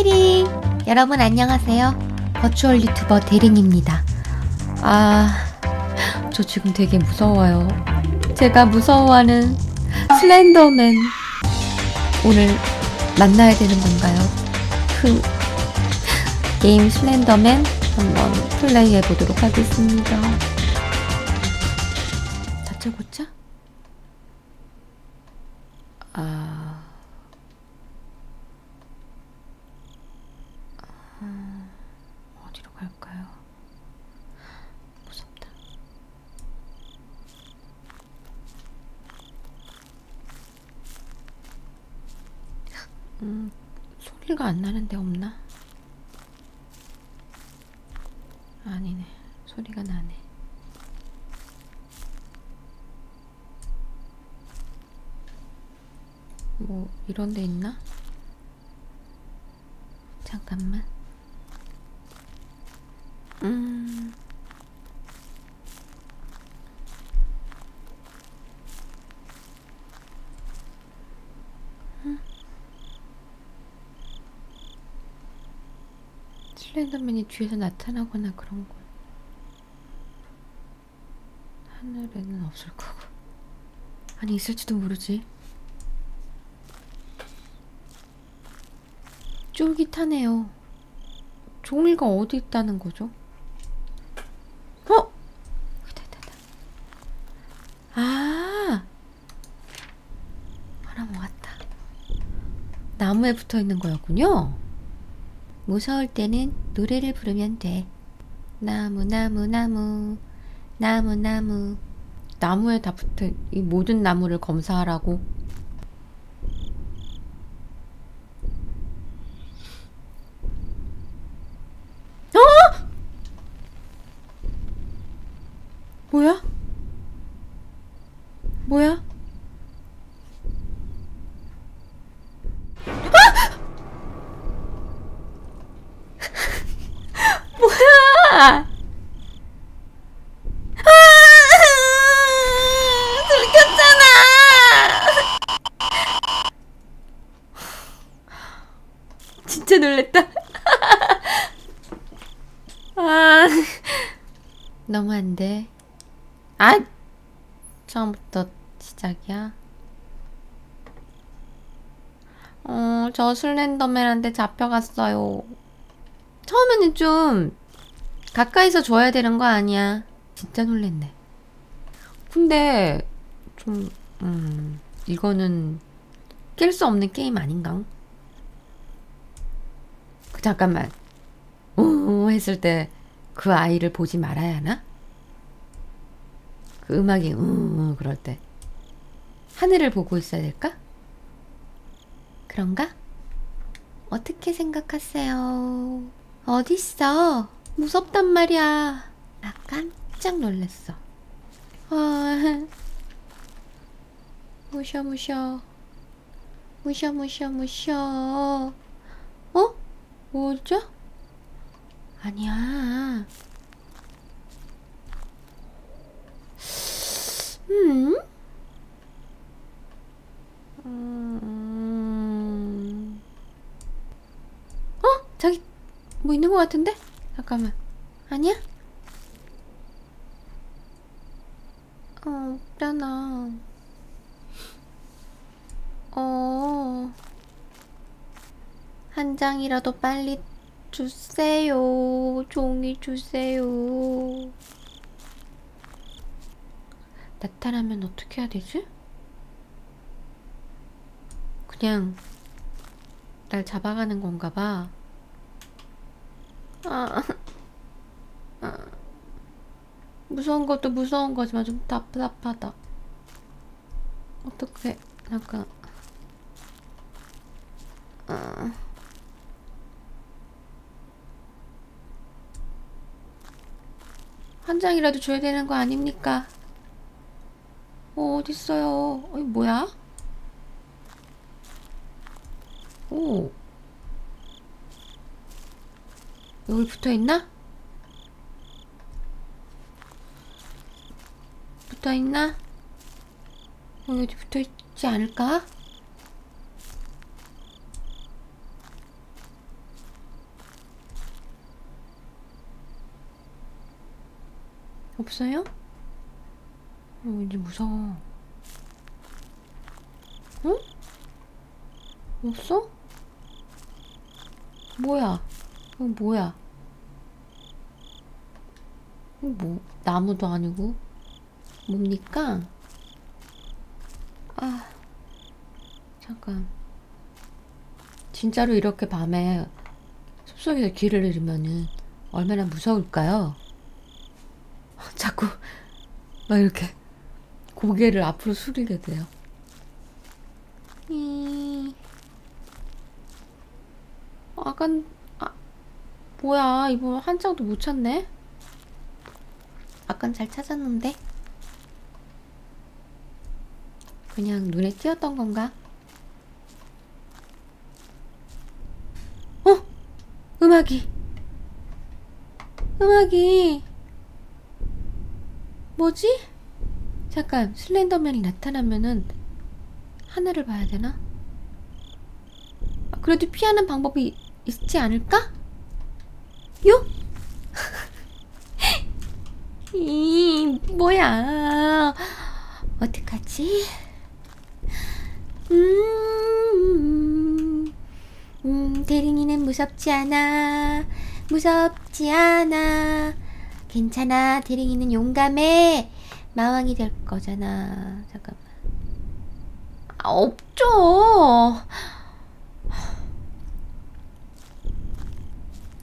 스마이링! 여러분 안녕하세요. 버추얼 유튜버 대링입니다. 아, 저 지금 되게 무서워요. 제가 무서워하는 슬렌더맨. 오늘 만나야 되는 건가요? 그, 게임 슬렌더맨 한번 플레이 해 보도록 하겠습니다. 다짜고짜? 아. 음, 어디로 갈까요? 무섭다. 음, 소리가 안 나는데 없나? 아니네. 소리가 나네. 뭐 이런 데 있나? 잠깐만. 음. 슬렌더맨이 뒤에서 나타나거나 그런 건 하늘에는 없을 거고. 아니 있을지도 모르지. 쫄깃하네요. 종이가 어디 있다는 거죠? 어? 있다 있다 있다. 아! 바람 왔다. 나무에 붙어 있는 거였군요 무서울 때는 노래를 부르면 돼. 나무 나무 나무 나무 나무 나무에 다 붙은 이 모든 나무를 검사하라고. 어? 뭐야? 뭐야? 아! 들켰잖아. 진짜 놀랬다. 아, 너무 안 돼. 아, 처음부터 시작이야. 어, 저 슬렌더맨한테 잡혀갔어요. 처음에는 좀 가까이서 줘야 되는 거 아니야. 진짜 놀랬네. 근데 좀 음, 이거는 깰 수 없는 게임 아닌가? 그 잠깐만. 우 했을 때 그 아이를 보지 말아야 하나? 그 음악이 우 그럴 때 하늘을 보고 있어야 될까? 그런가? 어떻게 생각하세요? 어딨어? 무섭단 말이야. 나 깜짝 놀랐어. 아, 무셔, 무셔. 무셔, 무셔, 무셔. 어? 뭐죠? 아니야. 음? 음. 어? 저기 뭐 있는 것 같은데? 잠깐만. 아니야? 어, 없잖아. 어. 한 장이라도 빨리 주세요. 종이 주세요. 나타나면 어떻게 해야 되지? 그냥 날 잡아가는 건가 봐. 아, 아, 무서운 것도 무서운 거지만 좀 답답하다. 어떻게 약간 아. 한 장이라도 줘야 되는 거 아닙니까? 어, 어딨어요? 어이, 뭐야? 오. 여기 붙어 있나? 붙어 있나? 어, 여기 붙어 있지 않을까? 없어요? 어, 이제 무서워. 응? 없어? 뭐야? 이거 뭐야? 이거 뭐, 나무도 아니고. 뭡니까? 아, 잠깐. 진짜로 이렇게 밤에 숲속에서 길을 잃으면은 얼마나 무서울까요? 자꾸 막 이렇게 고개를 앞으로 숙이게 돼요. 이... 아간, 아, 뭐야, 이거 한 장도 못 찾네? 아깐 잘 찾았는데? 그냥 눈에 띄었던 건가? 어? 음악이. 음악이. 뭐지? 잠깐, 슬렌더맨이 나타나면은 하늘을 봐야 되나? 아, 그래도 피하는 방법이 있지 않을까? 요? 이, 뭐야. 어떡하지? 음, 음, 대링이는 무섭지 않아. 무섭지 않아. 괜찮아. 대링이는 용감해. 마왕이 될 거잖아. 잠깐만. 아, 없죠.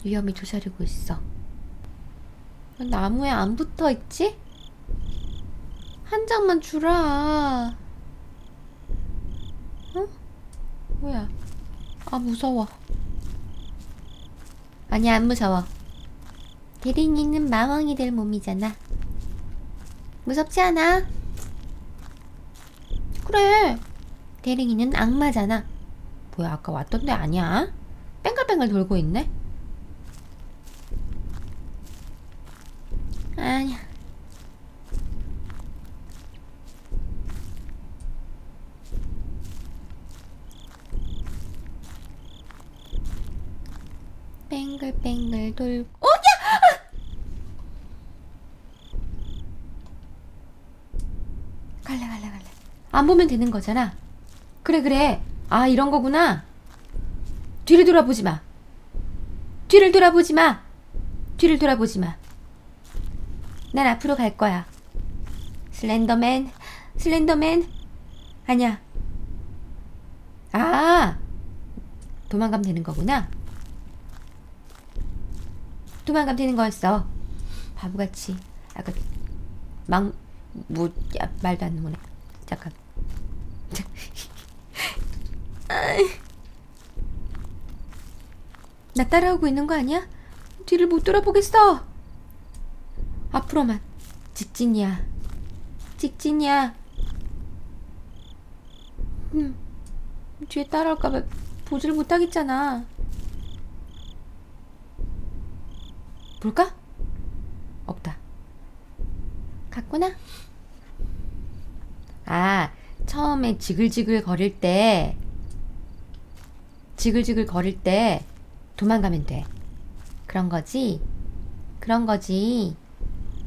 위험이 조사리고 있어. 나무에 안 붙어 있지? 한 장만 주라. 어? 뭐야? 아, 무서워. 아니, 안 무서워. 대링이는 마왕이 될 몸이잖아. 무섭지 않아? 그래. 대링이는 악마잖아. 뭐야, 아까 왔던 데 아니야? 뺑글뺑글 돌고 있네? 아니야. 뺑글뺑글 돌고 어, 야! 갈래 갈래 갈래 안 보면 되는 거잖아. 그래 그래. 아 이런 거구나. 뒤를 돌아보지 마. 뒤를 돌아보지 마. 뒤를 돌아보지 마 난 앞으로 갈 거야. 슬렌더맨 슬렌더맨. 아니야. 아 도망가면 되는 거구나. 도망가면 되는 거였어. 바보같이. 아까 막, 뭐, 야, 말도 안 나오네. 잠깐. 나 따라오고 있는 거 아니야? 뒤를 못 돌아보겠어. 앞으로만. 직진이야. 직진이야. 음, 뒤에 따라올까봐 보지를 못하겠잖아. 볼까? 없다. 갔구나? 아, 처음에 지글지글 거릴 때, 지글지글 거릴 때 도망가면 돼. 그런 거지? 그런 거지.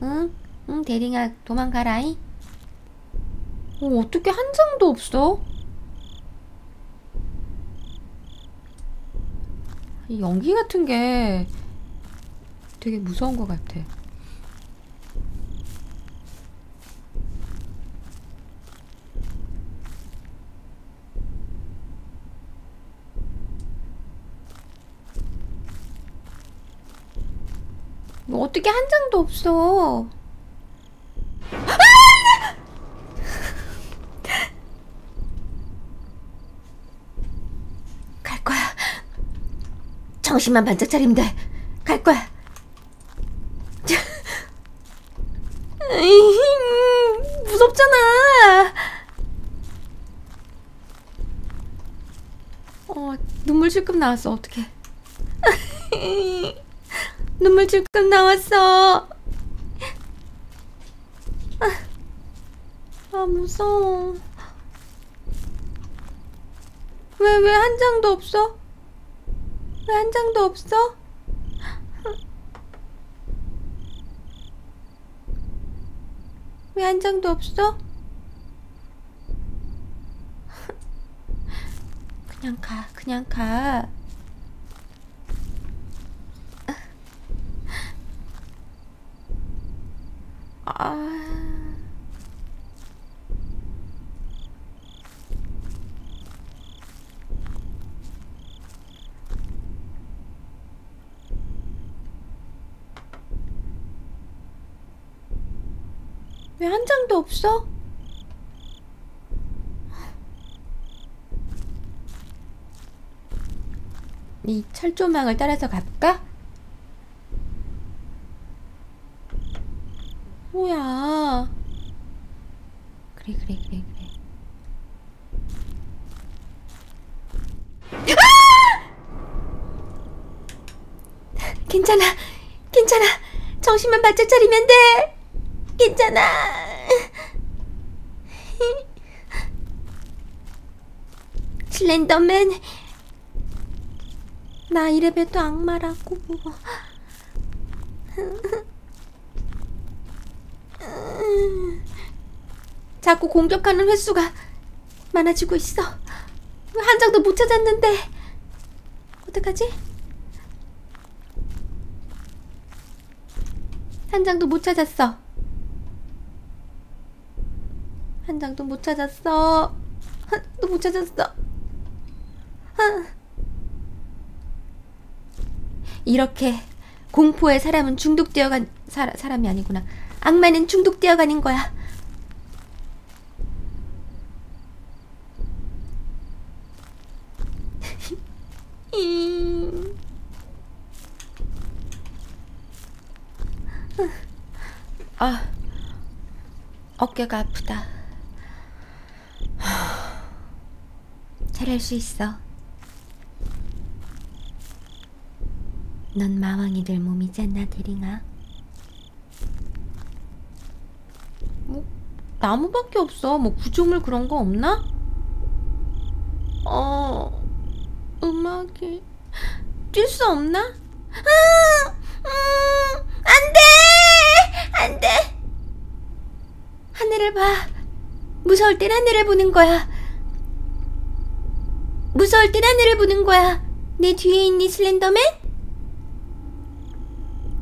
응? 응, 대링아, 도망가라이. 어, 어떻게 한 장도 없어? 이 연기 같은 게 되게 무서운 것 같아. 어떻게 한 장도 없어. 갈 거야. 정신만 반짝 차리면 돼. 갈 거야. 무섭잖아. 어, 눈물 질끔 나왔어. 어떡해. 눈물 질끔 나왔어. 아, 무서워. 왜, 왜 한 장도 없어? 왜 한 장도 없어? 왜 한 장도 없어? 그냥 가, 그냥 가. 아. 왜 한 장도 없어? 이 철조망을 따라서 갈까? 뭐야? 그래 그래 그래 그래. 아! 괜찮아, 괜찮아. 정신만 바짝 차리면 돼. 괜찮아. 슬렌더맨, 나 이래봬도 악마라고. 자꾸 공격하는 횟수가 많아지고 있어. 왜한 장도 못 찾았는데. 어떡하지? 한 장도 못 찾았어. 한 장도 못 찾았어. 또못 찾았어. 이렇게 공포에 사람은 중독되어 간 사, 사람이 아니구나. 악마는 중독되어 가는 거야. 음. 아, 어깨가 아프다. 잘할 수 있어. 넌 마왕이들 몸이잖아, 대링아. 뭐 나무밖에 없어. 뭐 구조물 그런 거 없나? 어, 음악이 뛸 수 없나? 아, 음, 안 돼! 안 돼! 하늘을 봐. 무서울 땐 하늘을 보는 거야. 무서울 땐 하늘을 보는 거야. 내 뒤에 있니, 슬렌더맨?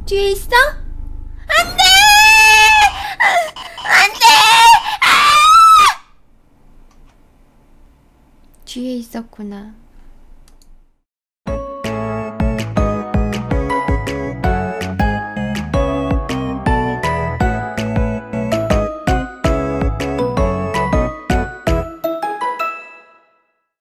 뒤에 있어? 안 돼! 안 돼! 아! 뒤에 있었구나.